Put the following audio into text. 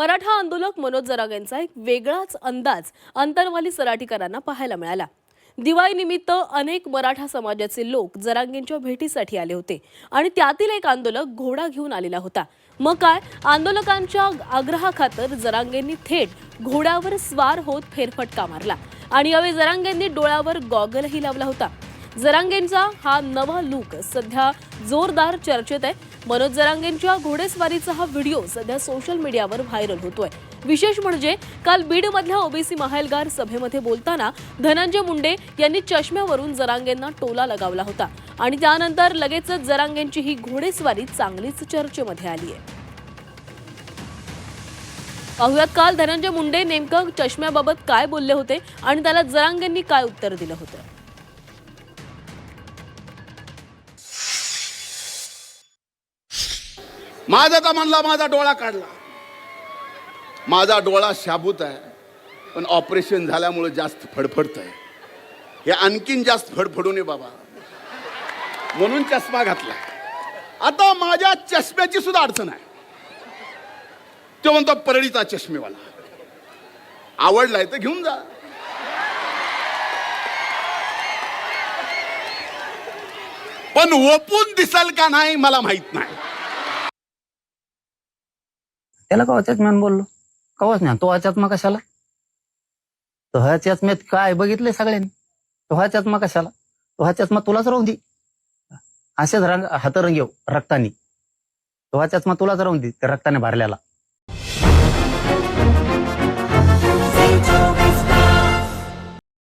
मराठा आंदोलक मनोज जरागेंचा एक वेगळाच अंदाज अंतरवाली सराटीकरांना पाहायला मिळाला. दिवाळीनिमित्त अनेक मराठा समाजाचे लोक जरांगेंच्या भेटीसाठी आले होते आणि त्यातील एक आंदोलक घोडा घेऊन आलेला होता. मग काय? आंदोलकांच्या आग्रहाखातर जरांगेंनी थेट घोड्यावर स्वार होत फेरफटका मारला आणि यावेळी जरांगेंनी डोळ्यावर गॉगलही लावला होता. जरांगेंचा हा नवा लूक सध्या जोरदार चर्चेत आहे. मनोज जरांगेंच्या घोडेस्वारीचा हा व्हिडिओ सध्या सोशल मीडियावर व्हायरल होतोय. विशेष म्हणजे काल बीडमधल्या ओबीसी महाएल्गार सभेमध्ये बोलताना धनंजय मुंडे यांनी चष्म्यावरून जरांगेंना टोला लगावला होता आणि त्यानंतर लगेचच जरांगेंची ही घोडेस्वारी चांगलीच चर्चेमध्ये आली आहे. पाहुयात काल धनंजय मुंडे नेमकं चष्म्याबाबत काय बोलले होते आणि त्याला जरांगेंनी काय उत्तर दिलं होतं? माझा का म्हणला माझा डोळा काढला? माझा डोळा शाबूत आहे पण ऑपरेशन झाल्यामुळे जास्त फडफडत आहे हे आणखीन जास्त फडफडू नये बाबा. म्हणून चष्मा घातला. आता माझ्या चष्म्याची सुद्धा अडचण आहे. तो म्हणतो परळीचा चष्मेवाला. आवडलाय तर घेऊन जा. पण ओपून दिसल का नाही मला माहीत नाही. त्याला कवाच्याच मॅन बोललो? कवाच नाही तो आचात्मा कशाला? तो हा चष्म्यात काय बघितलंय सगळ्यांनी? तो हा चष्मा कशाला? तो हा चष्मा तुलाच राहून दे. असेच रंग हातरंग येऊ रक्तानी. तो हा चष्मा तुलाच राहून दे त्या रक्ताने भरल्याला